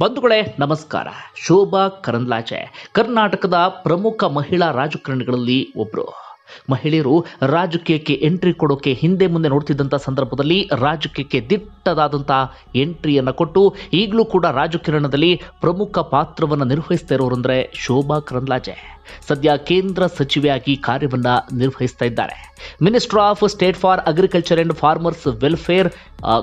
ಬಂಧುಗಳೇ ನಮಸ್ಕಾರ. ಶೋಭಾ ಕರಂದ್ಲಾಜೆ. ಕರ್ನಾಟಕದ ಪ್ರಮುಖ ಮಹಿಳಾ ರಾಜಕಾರಣಿಗಳಲ್ಲಿ ಒಬ್ಬರು ಮಹಿಳೆಯರು ರಾಜಕೀಯಕ್ಕೆ ಎಂಟ್ರಿ ಕೊಡೋಕೆ ಹಿಂದೆ ಮುಂದೆ ನೋಡ್ತಿದ್ದಂಥ ಸಂದರ್ಭದಲ್ಲಿ ರಾಜಕೀಯಕ್ಕೆ ದಿಟ್ಟದಾದಂಥ ಎಂಟ್ರಿಯನ್ನು ಕೊಟ್ಟು ಈಗಲೂ ಕೂಡ ರಾಜಕಾರಣದಲ್ಲಿ ಪ್ರಮುಖ ಪಾತ್ರವನ್ನು ನಿರ್ವಹಿಸ್ತಾ ಇರೋರು ಅಂದರೆ ಶೋಭಾ ಕರಂದ್ಲಾಜೆ. ಸದ್ಯ ಕೇಂದ್ರ ಸಚಿವೆಯಾಗಿ ಕಾರ್ಯವನ್ನ ನಿರ್ವಹಿಸ್ತಾ ಇದ್ದಾರೆ. Minister of state for agriculture and farmers welfare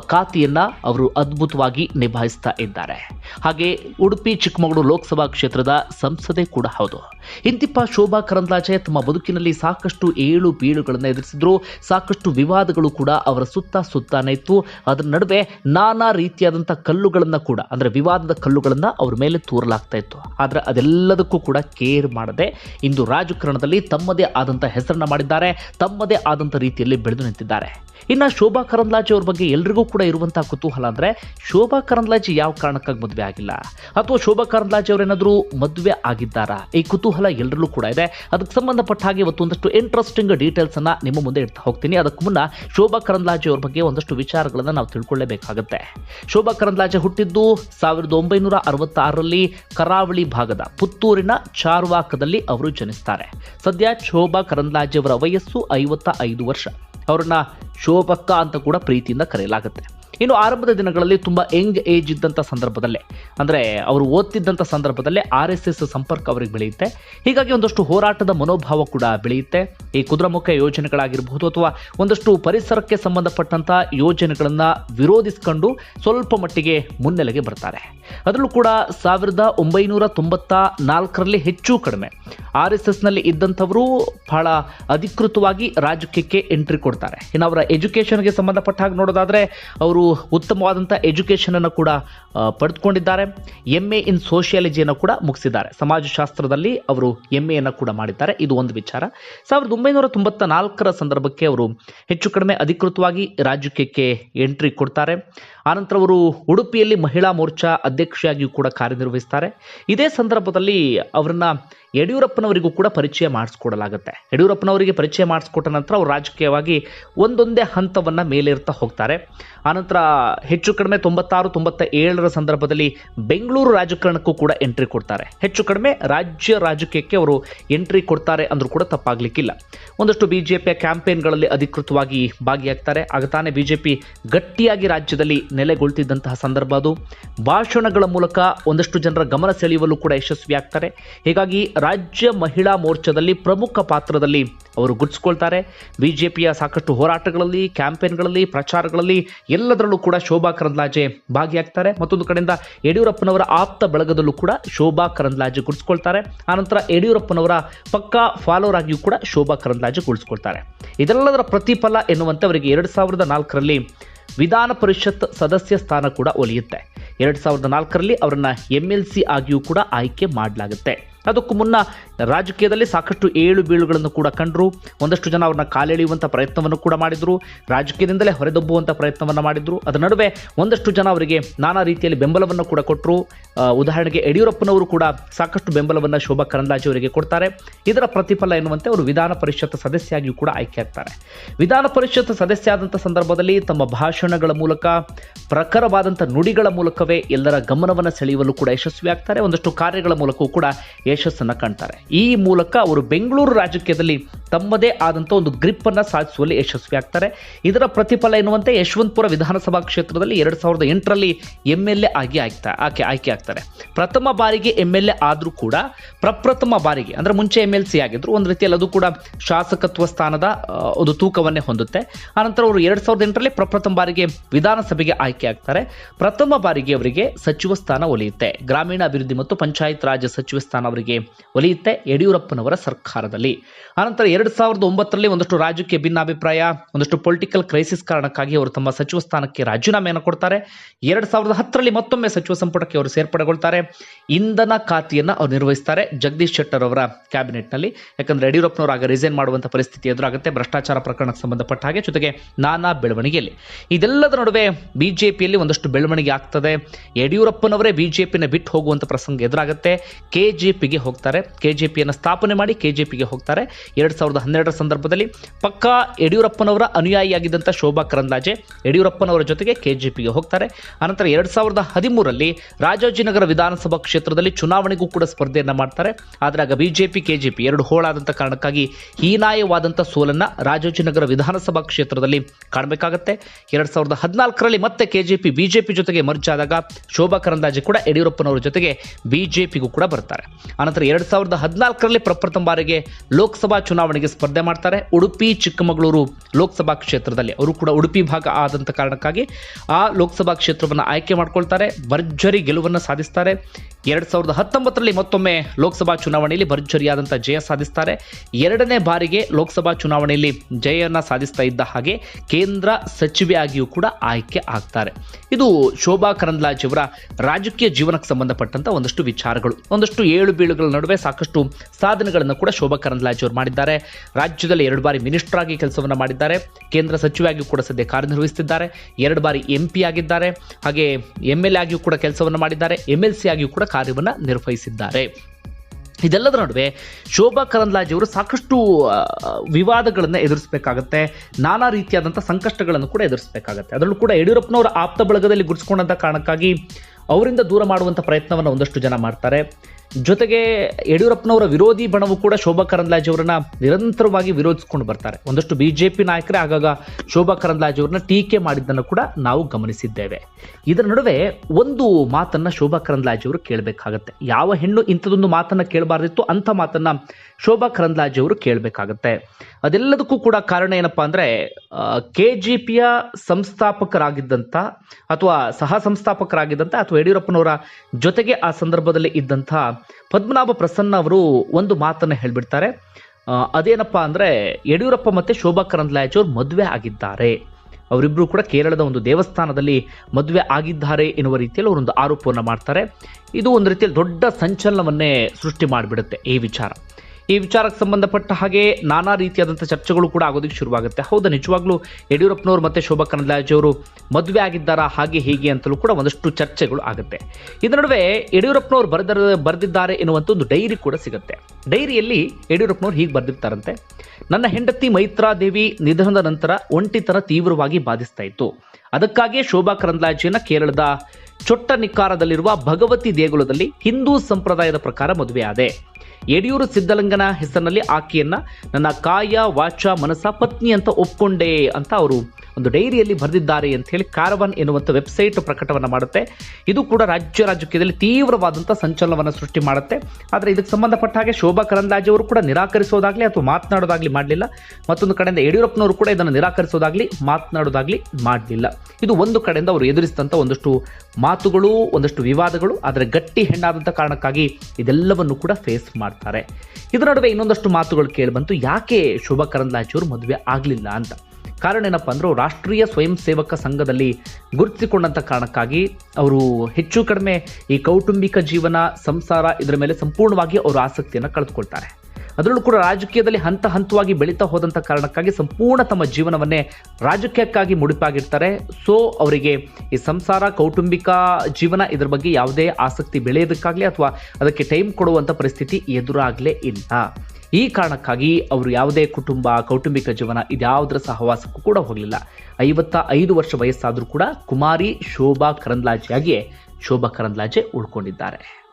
ಖಾತೆಯನ್ನ ಅವರು ಅದ್ಭುತವಾಗಿ ನಿಭಾಯಿಸ್ತಾ ಇದ್ದಾರೆ. ಹಾಗೆ ಉಡುಪಿ, ಚಿಕ್ಕಮಗಳೂರು ಲೋಕಸಭಾ ಕ್ಷೇತ್ರದ ಸಂಸದೆ ಕೂಡ ಹೌದು. ಇಂತಿಪ್ಪ ಶೋಭಾ ಕರಂದ್ಲಾಜೆ ತಮ್ಮ ಬದುಕಿನಲ್ಲಿ ಸಾಕಷ್ಟು ಏಳು ಬೀಳುಗಳನ್ನು ಎದುರಿಸಿದ್ರು. ಸಾಕಷ್ಟು ವಿವಾದಗಳು ಕೂಡ ಅವರ ಸುತ್ತ ಸುತ್ತಾನೆ ಇತ್ತು. ಅದರ ನಡುವೆ ನಾನಾ ರೀತಿಯಾದಂಥ ಕಲ್ಲುಗಳನ್ನು ಕೂಡ, ಅಂದರೆ ವಿವಾದದ ಕಲ್ಲುಗಳನ್ನು ಅವ್ರ ಮೇಲೆ ತೂರಲಾಗ್ತಾ ಇತ್ತು. ಆದರೆ ಅದೆಲ್ಲದಕ್ಕೂ ಕೂಡ ಕೇರ್ ಮಾಡದೆ ಇಂದು ರಾಜಕಾರಣದಲ್ಲಿ ತಮ್ಮದೇ ಆದಂಥ ಹೆಸರನ್ನ ಮಾಡಿದ್ದಾರೆ. ತಮ್ಮದೇ ಆದಂಥ ರೀತಿಯಲ್ಲಿ ಬೆಳೆದು ನಿಂತಿದ್ದಾರೆ. ಇನ್ನು ಶೋಭಾ ಕರಂದ್ಲಾಜೆ ಅವ್ರ ಬಗ್ಗೆ ಎಲ್ರಿಗೂ ಕೂಡ ಇರುವಂತಹ ಕುತೂಹಲ ಅಂದ್ರೆ ಶೋಭಾ ಕರಂದ್ಲಾಜೆ ಯಾವ ಕಾರಣಕ್ಕಾಗಿ ಮದುವೆ ಆಗಿಲ್ಲ? ಅಥವಾ ಶೋಭಾ ಕರಂದ್ಲಾಜೆ ಅವರೇನಾದರೂ ಮದುವೆ ಆಗಿದ್ದಾರಾ? ಈ ಕುತೂಹಲ ಎಲ್ಲರಲ್ಲೂ ಕೂಡ ಇದೆ. ಅದಕ್ಕೆ ಸಂಬಂಧಪಟ್ಟ ಹಾಗೆ ಇವತ್ತು ಒಂದಷ್ಟು ಇಂಟ್ರೆಸ್ಟಿಂಗ್ ಡೀಟೇಲ್ಸ್ ಅನ್ನ ನಿಮ್ಮ ಮುಂದೆ ಇಡ್ತಾ ಹೋಗ್ತೀನಿ. ಅದಕ್ಕೂ ಮುನ್ನ ಶೋಭಾ ಕರಂದ್ಲಾಜೆ ಅವ್ರ ಬಗ್ಗೆ ಒಂದಷ್ಟು ವಿಚಾರಗಳನ್ನು ನಾವು ತಿಳ್ಕೊಳ್ಳೇಬೇಕಾಗುತ್ತೆ. ಶೋಭಾ ಕರಂದ್ಲಾಜೆ ಹುಟ್ಟಿದ್ದು ಸಾವಿರದ ಒಂಬೈನೂರ ಅರವತ್ತಾರರಲ್ಲಿ ಕರಾವಳಿ ಭಾಗದ ಪುತ್ತೂರಿನ ಚಾರ್ವಾಕದಲ್ಲಿ ಅವರು ಜನಿಸ್ತಾರೆ. ಸದ್ಯ ಶೋಭಾ ಕರಂದ್ಲಾಜೆ ಅವರ ವಯಸ್ಸು ಐವತ್ತ ಐದು ವರ್ಷ. ಅವರನ್ನ ಶೋಭಕ್ಕ ಅಂತ ಕೂಡ ಪ್ರೀತಿಯಿಂದ ಕರೆಯಲಾಗುತ್ತೆ. ಇನ್ನು ಆರಂಭದ ದಿನಗಳಲ್ಲಿ ತುಂಬ ಯಂಗ್ ಏಜ್ ಇದ್ದಂಥ ಸಂದರ್ಭದಲ್ಲೇ, ಅಂದರೆ ಅವರು ಓದ್ತಿದ್ದಂಥ ಸಂದರ್ಭದಲ್ಲೇ ಆರ್ ಎಸ್ ಸಂಪರ್ಕ ಅವರಿಗೆ ಬೆಳೆಯುತ್ತೆ. ಹೀಗಾಗಿ ಒಂದಷ್ಟು ಹೋರಾಟದ ಮನೋಭಾವ ಕೂಡ ಬೆಳೆಯುತ್ತೆ. ಈ ಕುದುರೆಮುಖ ಯೋಜನೆಗಳಾಗಿರಬಹುದು ಅಥವಾ ಒಂದಷ್ಟು ಪರಿಸರಕ್ಕೆ ಸಂಬಂಧಪಟ್ಟಂಥ ಯೋಜನೆಗಳನ್ನು ವಿರೋಧಿಸ್ಕೊಂಡು ಸ್ವಲ್ಪ ಮಟ್ಟಿಗೆ ಮುನ್ನೆಲೆಗೆ ಬರ್ತಾರೆ. ಅದರಲ್ಲೂ ಕೂಡ ಸಾವಿರದ ಒಂಬೈನೂರ ತೊಂಬತ್ತ ನಾಲ್ಕರಲ್ಲಿ ಹೆಚ್ಚು ಕಡಿಮೆ ಆರ್ ಎಸ್ ಎಸ್ನಲ್ಲಿ ಇದ್ದಂಥವರು ಬಹಳ ಅಧಿಕೃತವಾಗಿ ರಾಜಕೀಯಕ್ಕೆ ಎಂಟ್ರಿ ಕೊಡ್ತಾರೆ. ಇನ್ನು ಅವರ ಎಜುಕೇಷನ್ಗೆ ಸಂಬಂಧಪಟ್ಟ ಹಾಗೆ ನೋಡೋದಾದರೆ, ಅವರು ಉತ್ತಮವಾದಂಥ ಎಜುಕೇಷನನ್ನು ಕೂಡ ಪಡೆದುಕೊಂಡಿದ್ದಾರೆ. ಎಂ ಎ ಇನ್ ಸೋಷಿಯಾಲಜಿಯನ್ನು ಕೂಡ ಮುಗಿಸಿದ್ದಾರೆ. ಸಮಾಜಶಾಸ್ತ್ರದಲ್ಲಿ ಅವರು ಎಂ ಅನ್ನು ಕೂಡ ಮಾಡಿದ್ದಾರೆ. ಇದು ಒಂದು ವಿಚಾರ. ಸಾವಿರದ ಒಂಬೈನೂರ ತೊಂಬತ್ತ ನಾಲ್ಕರ ಸಂದರ್ಭಕ್ಕೆ ಅವರು ಹೆಚ್ಚು ಕಡಿಮೆ ಅಧಿಕೃತವಾಗಿ ರಾಜಕೀಯಕ್ಕೆ ಎಂಟ್ರಿ ಕೊಡ್ತಾರೆ. ಆನಂತರ ಅವರು ಉಡುಪಿಯಲ್ಲಿ ಮಹಿಳಾ ಮೋರ್ಚಾ ಅಧ್ಯಕ್ಷೆಯಾಗಿಯೂ ಕೂಡ ಕಾರ್ಯನಿರ್ವಹಿಸ್ತಾರೆ. ಇದೇ ಸಂದರ್ಭದಲ್ಲಿ ಅವರನ್ನ ಯಡಿಯೂರಪ್ಪನವರಿಗೂ ಕೂಡ ಪರಿಚಯ ಮಾಡಿಸ್ಕೊಡಲಾಗುತ್ತೆ. ಯಡಿಯೂರಪ್ಪನವರಿಗೆ ಪರಿಚಯ ಮಾಡಿಸ್ಕೊಟ್ಟ ನಂತರ ಅವರು ರಾಜಕೀಯವಾಗಿ ಒಂದೊಂದೇ ಹಂತವನ್ನು ಮೇಲೇರ್ತಾ ಹೋಗ್ತಾರೆ. ಆನಂತರ ಹೆಚ್ಚು ಕಡಿಮೆ ತೊಂಬತ್ತಾರು ತೊಂಬತ್ತ ಏಳರ ಸಂದರ್ಭದಲ್ಲಿ ಬೆಂಗಳೂರು ರಾಜಕಾರಣಕ್ಕೂ ಕೂಡ ಎಂಟ್ರಿ ಕೊಡ್ತಾರೆ. ಹೆಚ್ಚು ಕಡಿಮೆ ರಾಜ್ಯ ರಾಜಕೀಯಕ್ಕೆ ಅವರು ಎಂಟ್ರಿ ಕೊಡ್ತಾರೆ ಅಂದರೂ ಕೂಡ ತಪ್ಪಾಗ್ಲಿಕ್ಕಿಲ್ಲ. ಒಂದಷ್ಟು ಬಿಜೆಪಿಯ ಕ್ಯಾಂಪೇನ್ಗಳಲ್ಲಿ ಅಧಿಕೃತವಾಗಿ ಭಾಗಿಯಾಗ್ತಾರೆ. ಆಗ ತಾನೇ ಬಿಜೆಪಿ ಗಟ್ಟಿಯಾಗಿ ರಾಜ್ಯದಲ್ಲಿ ನೆಲೆಗೊಳ್ತಿದ್ದಂತಹ ಸಂದರ್ಭ ಅದು. ಭಾಷಣಗಳ ಮೂಲಕ ಒಂದಷ್ಟು ಜನರ ಗಮನ ಸೆಳೆಯುವಲ್ಲೂ ಕೂಡ ಯಶಸ್ವಿಯಾಗ್ತಾರೆ ಹೀಗಾಗಿ ರಾಜ್ಯ ಮಹಿಳಾ ಮೋರ್ಚಾದಲ್ಲಿ ಪ್ರಮುಖ ಪಾತ್ರದಲ್ಲಿ ಅವರು ಗುರುತಿಸ್ಕೊಳ್ತಾರೆ. ಬಿ ಜೆ ಪಿಯ ಸಾಕಷ್ಟು ಹೋರಾಟಗಳಲ್ಲಿ, ಕ್ಯಾಂಪೇನ್ಗಳಲ್ಲಿ, ಪ್ರಚಾರಗಳಲ್ಲಿ ಎಲ್ಲದರಲ್ಲೂ ಕೂಡ ಶೋಭಾ ಕರಂದ್ಲಾಜೆ ಭಾಗಿಯಾಗ್ತಾರೆ. ಮತ್ತೊಂದು ಕಡೆಯಿಂದ ಯಡಿಯೂರಪ್ಪನವರ ಆಪ್ತ ಬಳಗದಲ್ಲೂ ಕೂಡ ಶೋಭಾ ಕರಂದ್ಲಾಜೆ ಗುರುತಿಸ್ಕೊಳ್ತಾರೆ. ಆನಂತರ ಯಡಿಯೂರಪ್ಪನವರ ಪಕ್ಕಾ ಫಾಲೋವರ್ ಆಗಿಯೂ ಕೂಡ ಶೋಭಾ ಕರಂದ್ಲಾಜೆ ಗುರುತಿಸ್ಕೊಳ್ತಾರೆ. ಇದೆಲ್ಲದರ ಪ್ರತಿಫಲ ಎನ್ನುವಂತೆ ಅವರಿಗೆ ಎರಡು ಸಾವಿರದ ನಾಲ್ಕರಲ್ಲಿ ವಿಧಾನ ಪರಿಷತ್ ಸದಸ್ಯ ಸ್ಥಾನ ಕೂಡ ಒಲಿಯುತ್ತೆ. ಎರಡು ಸಾವಿರದ ನಾಲ್ಕರಲ್ಲಿ ಅವರನ್ನ ಎಂ ಎಲ್ ಸಿ ಆಗಿಯೂ ಕೂಡ ಆಯ್ಕೆ ಮಾಡಲಾಗುತ್ತೆ. ಅದಕ್ಕೂ ಮುನ್ನ ರಾಜಕೀಯದಲ್ಲಿ ಸಾಕಷ್ಟು ಏಳು ಬೀಳುಗಳನ್ನು ಕೂಡ ಕಂಡರು. ಒಂದಷ್ಟು ಜನ ಅವ್ರನ್ನ ಕಾಲೆಳೆಯುವಂಥ ಪ್ರಯತ್ನವನ್ನು ಕೂಡ ಮಾಡಿದರು. ರಾಜಕೀಯದಿಂದಲೇ ಹೊರದಬ್ಬುವಂಥ ಪ್ರಯತ್ನವನ್ನು ಮಾಡಿದರು. ಅದರ ನಡುವೆ ಒಂದಷ್ಟು ಜನ ಅವರಿಗೆ ನಾನಾ ರೀತಿಯಲ್ಲಿ ಬೆಂಬಲವನ್ನು ಕೂಡ ಕೊಟ್ಟರು ಉದಾಹರಣೆಗೆ ಯಡಿಯೂರಪ್ಪನವರು ಕೂಡ ಸಾಕಷ್ಟು ಬೆಂಬಲವನ್ನು ಶೋಭಾ ಕರಂದ್ಲಾಜೆ ಅವರಿಗೆ ಕೊಡ್ತಾರೆ. ಇದರ ಪ್ರತಿಫಲ ಎನ್ನುವಂತೆ ಅವರು ವಿಧಾನ ಪರಿಷತ್ ಸದಸ್ಯಾಗಿಯೂ ಕೂಡ ಆಯ್ಕೆ ಆಗ್ತಾರೆ. ವಿಧಾನ ಪರಿಷತ್ ಸದಸ್ಯ ಆದಂಥ ಸಂದರ್ಭದಲ್ಲಿ ತಮ್ಮ ಭಾಷಣಗಳ ಮೂಲಕ ಪ್ರಖರವಾದಂಥ ನುಡಿಗಳ ಮೂಲಕವೇ ಎಲ್ಲರ ಗಮನವನ್ನು ಸೆಳೆಯುವಲ್ಲೂ ಕೂಡ ಯಶಸ್ವಿಯಾಗ್ತಾರೆ. ಒಂದಷ್ಟು ಕಾರ್ಯಗಳ ಮೂಲಕವೂ ಕೂಡ ಯಶಸ್ಸನ್ನು ಕಾಣ್ತಾರೆ. ಈ ಮೂಲಕ ಅವರು ಬೆಂಗಳೂರು ರಾಜಕೀಯದಲ್ಲಿ ತಮ್ಮದೇ ಆದಂಥ ಒಂದು ಗ್ರಿಪ್ ಅನ್ನ ಸಾಧಿಸುವಲ್ಲಿ ಯಶಸ್ವಿ ಆಗ್ತಾರೆ. ಇದರ ಪ್ರತಿಫಲ ಎನ್ನುವಂತೆ ಯಶವಂತಪುರ ವಿಧಾನಸಭಾ ಕ್ಷೇತ್ರದಲ್ಲಿ ಎರಡು ಸಾವಿರದ ಎಂಟರಲ್ಲಿ ಎಂ ಎಲ್ ಎ ಆಗಿ ಆಯ್ತಾ, ಆಕೆ ಆಯ್ಕೆ ಆಗ್ತಾರೆ. ಪ್ರಥಮ ಬಾರಿಗೆ ಎಂ ಎಲ್ ಎ ಆದರೂ ಕೂಡ, ಪ್ರಪ್ರಥಮ ಬಾರಿಗೆ, ಅಂದ್ರೆ ಮುಂಚೆ ಎಂ ಎಲ್ ಸಿ ಆಗಿದ್ರು, ಒಂದು ರೀತಿಯಲ್ಲಿ ಅದು ಕೂಡ ಶಾಸಕತ್ವ ಸ್ಥಾನದ ಒಂದು ತೂಕವನ್ನೇ ಹೊಂದುತ್ತೆ. ಆನಂತರ ಅವರು ಎರಡು ಸಾವಿರದ ಎಂಟರಲ್ಲಿ ಪ್ರಪ್ರಥಮ ಬಾರಿಗೆ ವಿಧಾನಸಭೆಗೆ ಆಯ್ಕೆ ಆಗ್ತಾರೆ. ಪ್ರಥಮ ಬಾರಿಗೆ ಅವರಿಗೆ ಸಚಿವ ಸ್ಥಾನ ಒಲಿಯುತ್ತೆ. ಗ್ರಾಮೀಣ ಅಭಿವೃದ್ಧಿ ಮತ್ತು ಪಂಚಾಯತ್ ರಾಜ್ ಸಚಿವ ಸ್ಥಾನ ಅವರಿಗೆ ಒಲಿಯುತ್ತೆ ಯಡಿಯೂರಪ್ಪನವರ ಸರ್ಕಾರದಲ್ಲಿ. ಆನಂತರ ಎರಡು ಸಾವಿರದ ಒಂಬತ್ತರಲ್ಲಿ ಒಂದಷ್ಟು ರಾಜಕೀಯ ಭಿನ್ನಾಭಿಪ್ರಾಯ, ಒಂದಷ್ಟು ಪೊಲಿಟಿಕಲ್ ಕ್ರೈಸಿಸ್ ಕಾರಣಕ್ಕಾಗಿ ಅವರು ತಮ್ಮ ಸಚಿವ ಸ್ಥಾನಕ್ಕೆ ರಾಜೀನಾಮೆಯನ್ನು ಕೊಡ್ತಾರೆ. ಎರಡು ಸಾವಿರದ ಹತ್ತರಲ್ಲಿ ಮತ್ತೊಮ್ಮೆ ಸಚಿವ ಸಂಪುಟಕ್ಕೆ ಅವರು ಸೇರ್ಪಡೆಗೊಳ್ತಾರೆ. ಇಂಧನ ಖಾತೆಯನ್ನು ಅವರು ನಿರ್ವಹಿಸ್ತಾರೆ ಜಗದೀಶ್ ಶೆಟ್ಟರ್ ಅವರ ಕ್ಯಾಬಿನೆಟ್ನಲ್ಲಿ. ಯಾಕಂದ್ರೆ ಯಡಿಯೂರಪ್ಪನವರು ಆಗ ರಿಸೈನ್ ಮಾಡುವಂಥ ಪರಿಸ್ಥಿತಿ ಎದುರಾಗುತ್ತೆ, ಭ್ರಷ್ಟಾಚಾರ ಪ್ರಕರಣಕ್ಕೆ ಸಂಬಂಧಪಟ್ಟ ಹಾಗೆ ಜೊತೆಗೆ ನಾನಾ ಬೆಳವಣಿಗೆಯಲ್ಲಿ. ಇದೆಲ್ಲದ ನಡುವೆ ಬಿಜೆಪಿಯಲ್ಲಿ ಒಂದಷ್ಟು ಬೆಳವಣಿಗೆ ಆಗ್ತದೆ. ಯಡಿಯೂರಪ್ಪನವರೇ ಬಿಜೆಪಿನ ಬಿಟ್ಟು ಹೋಗುವಂಥ ಪ್ರಸಂಗ ಎದುರಾಗುತ್ತೆ. ಕೆ ಪಿಗೆ ಹೋಗ್ತಾರೆ. ಕೆ ಜೆ ಸ್ಥಾಪನೆ ಮಾಡಿ ಕೆ ಜೆ ಪಿಗೆ ಹೋಗ್ತಾರೆ. ಎರಡು ಸಾವಿರದ ಹನ್ನೆರಡರ ಸಂದರ್ಭದಲ್ಲಿ ಪಕ್ಕಾ ಯಡಿಯೂರಪ್ಪನವರ ಅನುಯಾಯಿಯಾಗಿದ್ದಂಥ ಶೋಭಾ ಕರಂದ್ಲಾಜೆ ಯಡಿಯೂರಪ್ಪನವರ ಜೊತೆಗೆ ಕೆ ಜೆ ಪಿಗೆ ಹೋಗ್ತಾರೆ. ಅನಂತರ ಎರಡು ಸಾವಿರದ ಹದಿಮೂರರಲ್ಲಿ ರಾಜಾಜಿನಗರ ವಿಧಾನಸಭಾ ಕ್ಷೇತ್ರದಲ್ಲಿ ಚುನಾವಣೆಗೂ ಕೂಡ ಸ್ಪರ್ಧೆಯನ್ನು ಮಾಡ್ತಾರೆ. ಆದರೆ ಆಗ ಬಿಜೆಪಿ, ಕೆಜೆಪಿ ಎರಡು ಹೋಳಾದಂಥ ಕಾರಣಕ್ಕಾಗಿ ಹೀನಾಯವಾದಂಥ ಸೋಲನ್ನು ರಾಜಾಜಿನಗರ ವಿಧಾನಸಭಾ ಕ್ಷೇತ್ರದಲ್ಲಿ ಕಾಣಬೇಕಾಗತ್ತೆ. ಎರಡು ಸಾವಿರದ ಹದಿನಾಲ್ಕರಲ್ಲಿ ಮತ್ತೆ ಕೆಜೆಪಿ, ಬಿಜೆಪಿ ಜೊತೆಗೆ ಮರ್ಜ್ ಆದಾಗ ಶೋಭಾ ಕರಂದಾಜೆ ಕೂಡ ಯಡಿಯೂರಪ್ಪನವರ ಜೊತೆಗೆ ಬಿಜೆಪಿಗೂ ಕೂಡ ಬರ್ತಾರೆ. ಅನಂತರ ಎರಡು ಸಾವಿರದ ಹದಿನಾಲ್ಕರಲ್ಲಿ ಪ್ರಪ್ರಥಮ ಬಾರಿಗೆ ಲೋಕಸಭಾ ಚುನಾವಣೆಗೆ ಸ್ಪರ್ಧೆ ಮಾಡ್ತಾರೆ. ಉಡುಪಿ, ಚಿಕ್ಕಮಗಳೂರು ಲೋಕಸಭಾ ಕ್ಷೇತ್ರದಲ್ಲಿ ಅವರು ಕೂಡ ಉಡುಪಿ ಭಾಗ ಆದಂಥ ಕಾರಣಕ್ಕಾಗಿ ಆ ಲೋಕಸಭಾ ಕ್ಷೇತ್ರವನ್ನು ಆಯ್ಕೆ ಮಾಡ್ಕೊಳ್ತಾರೆ. ಭರ್ಜರಿ ಗೆಲುವನ್ನು ಸಾಧಿಸ್ತಾರೆ. ಎರಡು ಸಾವಿರದ ಹತ್ತೊಂಬತ್ತರಲ್ಲಿ ಮತ್ತೊಮ್ಮೆ ಲೋಕಸಭಾ ಚುನಾವಣೆಯಲ್ಲಿ ಭರ್ಜರಿಯಾದಂಥ ಜಯ ಸಾಧಿಸ್ತಾರೆ. ಎರಡನೇ ಬಾರಿಗೆ ಲೋಕಸಭಾ ಚುನಾವಣೆಯಲ್ಲಿ ಜಯವನ್ನು ಸಾಧಿಸ್ತಾ ಇದ್ದ ಹಾಗೆ ಕೇಂದ್ರ ಸಚಿವೆಯಾಗಿಯೂ ಕೂಡ ಆಯ್ಕೆ ಆಗ್ತಾರೆ. ಇದು ಶೋಭಾ ಕರಂದ್ಲಾಜ್ ಅವರ ರಾಜಕೀಯ ಜೀವನಕ್ಕೆ ಸಂಬಂಧಪಟ್ಟಂತ ಒಂದಷ್ಟು ವಿಚಾರಗಳು. ಒಂದಷ್ಟು ಏಳು ಬೀಳುಗಳ ನಡುವೆ ಸಾಕಷ್ಟು ಸಾಧನೆಗಳನ್ನು ಕೂಡ ಶೋಭಾ ಕರಂದ್ಲಾಜೆ ಅವರು ಮಾಡಿದ್ದಾರೆ. ರಾಜ್ಯದಲ್ಲಿ ಎರಡು ಬಾರಿ ಮಿನಿಸ್ಟರ್ ಆಗಿ ಕೆಲಸವನ್ನು ಮಾಡಿದ್ದಾರೆ. ಕೇಂದ್ರ ಸಚಿವೆಯಾಗಿಯೂ ಕೂಡ ಸದ್ಯ ಕಾರ್ಯನಿರ್ವಹಿಸುತ್ತಿದ್ದಾರೆ. ಎರಡು ಬಾರಿ ಎಂ ಆಗಿದ್ದಾರೆ. ಹಾಗೆ ಎಂ ಎಲ್ ಆಗಿಯೂ ಕೂಡ ಕೆಲಸವನ್ನು ಮಾಡಿದ್ದಾರೆ. ಎಂ ಎಲ್ ಸಿ ಆಗಿಯೂ ಕೂಡ ಕಾರ್ಯವನ್ನು ನಿರ್ವಹಿಸಿದ್ದಾರೆ. ಇದೆಲ್ಲದರ ನಡುವೆ ಶೋಭಾ ಕರಂದ್ಲಾಜೆ ಅವರು ಸಾಕಷ್ಟು ವಿವಾದಗಳನ್ನು ಎದುರಿಸಬೇಕಾಗತ್ತೆ. ನಾನಾ ರೀತಿಯಾದಂಥ ಸಂಕಷ್ಟಗಳನ್ನು ಕೂಡ ಎದುರಿಸಬೇಕಾಗತ್ತೆ. ಅದರಲ್ಲೂ ಕೂಡ ಯಡಿಯೂರಪ್ಪನವರ ಆಪ್ತ ಬಳಗದಲ್ಲಿ ಗುರುಸ್ಕೊಂಡಂಥ ಕಾರಣಕ್ಕಾಗಿ ಅವರಿಂದ ದೂರ ಮಾಡುವಂಥ ಪ್ರಯತ್ನವನ್ನು ಒಂದಷ್ಟು ಜನ ಮಾಡ್ತಾರೆ. ಜೊತೆಗೆ ಯಡಿಯೂರಪ್ಪನವರ ವಿರೋಧಿ ಬಣವು ಕೂಡ ಶೋಭಾ ಕರಂದ್ಲಾಜೆ ಅವರನ್ನ ನಿರಂತರವಾಗಿ ವಿರೋಧಿಸಿಕೊಂಡು ಬರ್ತಾರೆ. ಒಂದಷ್ಟು ಬಿಜೆಪಿ ನಾಯಕರೇ ಆಗಾಗ ಶೋಭಾ ಕರಂದ್ಲಾಜೆ ಅವರನ್ನ ಟೀಕೆ ಮಾಡಿದ್ದನ್ನು ಕೂಡ ನಾವು ಗಮನಿಸಿದ್ದೇವೆ. ಇದರ ನಡುವೆ ಒಂದು ಮಾತನ್ನ ಶೋಭಾ ಕರಂದ್ಲಾಜೆ ಅವರು ಕೇಳಬೇಕಾಗತ್ತೆ. ಯಾವ ಹೆಣ್ಣು ಇಂಥದೊಂದು ಮಾತನ್ನ ಕೇಳಬಾರ್ದಿತ್ತು ಅಂಥ ಮಾತನ್ನ ಶೋಭಾ ಕರಂದ್ಲಾಜೆ ಅವರು ಕೇಳಬೇಕಾಗತ್ತೆ. ಅದೆಲ್ಲದಕ್ಕೂ ಕೂಡ ಕಾರಣ ಏನಪ್ಪಾ ಅಂದ್ರೆ ಕೆ ಜಿ ಪಿಯ ಸಂಸ್ಥಾಪಕರಾಗಿದ್ದಂಥ ಅಥವಾ ಸಹ ಸಂಸ್ಥಾಪಕರಾಗಿದ್ದಂಥ ಅಥವಾ ಯಡಿಯೂರಪ್ಪನವರ ಜೊತೆಗೆ ಆ ಸಂದರ್ಭದಲ್ಲಿ ಇದ್ದಂಥ ಪದ್ಮನಾಭ ಪ್ರಸನ್ನ ಅವರು ಒಂದು ಮಾತನ್ನು ಹೇಳ್ಬಿಡ್ತಾರೆ. ಅದೇನಪ್ಪ ಅಂದರೆ ಯಡಿಯೂರಪ್ಪ ಮತ್ತೆ ಶೋಭಾ ಕರಂದ್ಲಾಜೆ ಅವರು ಮದುವೆ ಆಗಿದ್ದಾರೆ. ಅವರಿಬ್ಬರು ಕೂಡ ಕೇರಳದ ಒಂದು ದೇವಸ್ಥಾನದಲ್ಲಿ ಮದುವೆ ಆಗಿದ್ದಾರೆ ಎನ್ನುವ ರೀತಿಯಲ್ಲಿ ಅವರೊಂದು ಆರೋಪವನ್ನು ಮಾಡ್ತಾರೆ. ಇದು ಒಂದು ರೀತಿಯಲ್ಲಿ ದೊಡ್ಡ ಸಂಚಲನವನ್ನೇ ಸೃಷ್ಟಿ ಮಾಡಿಬಿಡುತ್ತೆ ಈ ವಿಚಾರ. ಈ ವಿಚಾರಕ್ಕೆ ಸಂಬಂಧಪಟ್ಟ ಹಾಗೆ ನಾನಾ ರೀತಿಯಾದಂಥ ಚರ್ಚೆಗಳು ಕೂಡ ಆಗೋದಕ್ಕೆ ಶುರುವಾಗುತ್ತೆ. ಹೌದಾ, ನಿಜವಾಗ್ಲೂ ಯಡಿಯೂರಪ್ಪನವರು ಮತ್ತೆ ಶೋಭಾ ಕರಂದ್ಲಾಜೆ ಅವರು ಮದುವೆ ಆಗಿದ್ದಾರಾ, ಹಾಗೆ ಹೀಗೆ ಅಂತಲೂ ಕೂಡ ಒಂದಷ್ಟು ಚರ್ಚೆಗಳು ಆಗುತ್ತೆ. ಇದರ ನಡುವೆ ಯಡಿಯೂರಪ್ಪನವರು ಬರೆದ ಬರೆದಿದ್ದಾರೆ ಎನ್ನುವಂಥ ಒಂದು ಡೈರಿ ಕೂಡ ಸಿಗುತ್ತೆ. ಡೈರಿಯಲ್ಲಿ ಯಡಿಯೂರಪ್ಪನವರು ಹೀಗೆ ಬರೆದಿರ್ತಾರಂತೆ, ನನ್ನ ಹೆಂಡತಿ ಮೈತ್ರಾದೇವಿ ನಿಧನದ ನಂತರ ಒಂಟಿತನ ತೀವ್ರವಾಗಿ ಬಾಧಿಸ್ತಾ ಇತ್ತು. ಅದಕ್ಕಾಗಿಯೇ ಶೋಭಾ ಕರಂದ್ಲಾಜಿಯನ್ನು ಕೇರಳದ ಚೊಟ್ಟ ನಿಕ್ಕಾರದಲ್ಲಿರುವ ಭಗವತಿ ದೇಗುಲದಲ್ಲಿ ಹಿಂದೂ ಸಂಪ್ರದಾಯದ ಪ್ರಕಾರ ಮದುವೆಯಾದೆ. ಯಡಿಯೂರು ಸಿದ್ದಲಿಂಗನ ಹೆಸರಿನಲ್ಲಿ ಆಕೆಯನ್ನ ನನ್ನ ಕಾಯ ವಾಚ ಮನಸ ಪತ್ನಿ ಅಂತ ಒಪ್ಕೊಂಡೆ ಅಂತ ಅವರು ಒಂದು ಡೈರಿಯಲ್ಲಿ ಬರೆದಿದ್ದಾರೆ ಅಂತ ಹೇಳಿ ಕಾರವನ್ ಎನ್ನುವಂಥ ವೆಬ್ಸೈಟ್ ಪ್ರಕಟವನ್ನ ಮಾಡುತ್ತೆ. ಇದು ಕೂಡ ರಾಜ್ಯ ರಾಜಕೀಯದಲ್ಲಿ ತೀವ್ರವಾದಂಥ ಸಂಚಲನವನ್ನು ಸೃಷ್ಟಿ ಮಾಡುತ್ತೆ. ಆದರೆ ಇದಕ್ಕೆ ಸಂಬಂಧಪಟ್ಟ ಹಾಗೆ ಶೋಭಾ ಕರಂದ್ಲಾಜೆ ಅವರು ಕೂಡ ನಿರಾಕರಿಸೋದಾಗ್ಲಿ ಅಥವಾ ಮಾತನಾಡೋದಾಗ್ಲಿ ಮಾಡಲಿಲ್ಲ. ಮತ್ತೊಂದು ಕಡೆಯಿಂದ ಯಡಿಯೂರಪ್ಪನವರು ಕೂಡ ಇದನ್ನು ನಿರಾಕರಿಸೋದಾಗ್ಲಿ ಮಾತನಾಡೋದಾಗ್ಲಿ ಮಾಡಲಿಲ್ಲ. ಇದು ಒಂದು ಕಡೆಯಿಂದ ಅವರು ಎದುರಿಸಿದಂಥ ಒಂದಷ್ಟು ಮಾತುಗಳು, ಒಂದಷ್ಟು ವಿವಾದಗಳು, ಆದರೆ ಗಟ್ಟಿ ಹೆಣ್ಣಾದಂಥ ಕಾರಣಕ್ಕಾಗಿ ಇದೆಲ್ಲವನ್ನು ಕೂಡ ಫೇಸ್ ಮಾಡ್ತಾರೆ. ಇದರ ನಡುವೆ ಇನ್ನೊಂದಷ್ಟು ಮಾತುಗಳು ಕೇಳಿಬಂತು ಯಾಕೆ ಶೋಭಾ ಕರಂದ್ಲಾಜೆ ಅವರು ಮದುವೆ ಆಗಲಿಲ್ಲ ಅಂತ? ಕಾರಣ ಏನಪ್ಪ ಅಂದ್ರೆ ರಾಷ್ಟ್ರೀಯ ಸ್ವಯಂ ಸೇವಕ ಸಂಘದಲ್ಲಿ ಗುರುತಿಸಿಕೊಂಡಂಥ ಕಾರಣಕ್ಕಾಗಿ ಅವರು ಹೆಚ್ಚು ಕಡಿಮೆ ಈ ಕೌಟುಂಬಿಕ ಜೀವನ, ಸಂಸಾರ ಇದರ ಮೇಲೆ ಸಂಪೂರ್ಣವಾಗಿ ಅವರು ಆಸಕ್ತಿಯನ್ನು ಕಳೆದುಕೊಳ್ತಾರೆ. ಅದರಲ್ಲೂ ಕೂಡ ರಾಜಕೀಯದಲ್ಲಿ ಹಂತ ಹಂತವಾಗಿ ಬೆಳೀತಾ ಹೋದಂಥ ಕಾರಣಕ್ಕಾಗಿ ಸಂಪೂರ್ಣ ತಮ್ಮ ಜೀವನವನ್ನೇ ರಾಜಕೀಯಕ್ಕಾಗಿ ಮುಡಿಪಾಗಿರ್ತಾರೆ ಸೊ ಅವರಿಗೆ ಈ ಸಂಸಾರ, ಕೌಟುಂಬಿಕ ಜೀವನ ಇದರ ಬಗ್ಗೆ ಯಾವುದೇ ಆಸಕ್ತಿ ಬೆಳೆಯೋದಕ್ಕಾಗಲಿ ಅಥವಾ ಅದಕ್ಕೆ ಟೈಮ್ ಕೊಡುವಂಥ ಪರಿಸ್ಥಿತಿ ಎದುರಾಗಲೇ ಇಲ್ಲ. ಈ ಕಾರಣಕ್ಕಾಗಿ ಅವರು ಯಾವುದೇ ಕುಟುಂಬ, ಕೌಟುಂಬಿಕ ಜೀವನ ಇದ್ಯಾವುದರ ಸಹವಾಸಕ್ಕೂ ಕೂಡ ಹೋಗಲಿಲ್ಲ. ಐವತ್ತ ಐದು ವರ್ಷ ವಯಸ್ಸಾದರೂ ಕೂಡ ಕುಮಾರಿ ಶೋಭಾ ಕರಂದ್ಲಾಜೆಯಾಗಿಯೇ ಶೋಭಾ ಕರಂದ್ಲಾಜೆ ಉಳ್ಕೊಂಡಿದ್ದಾರೆ.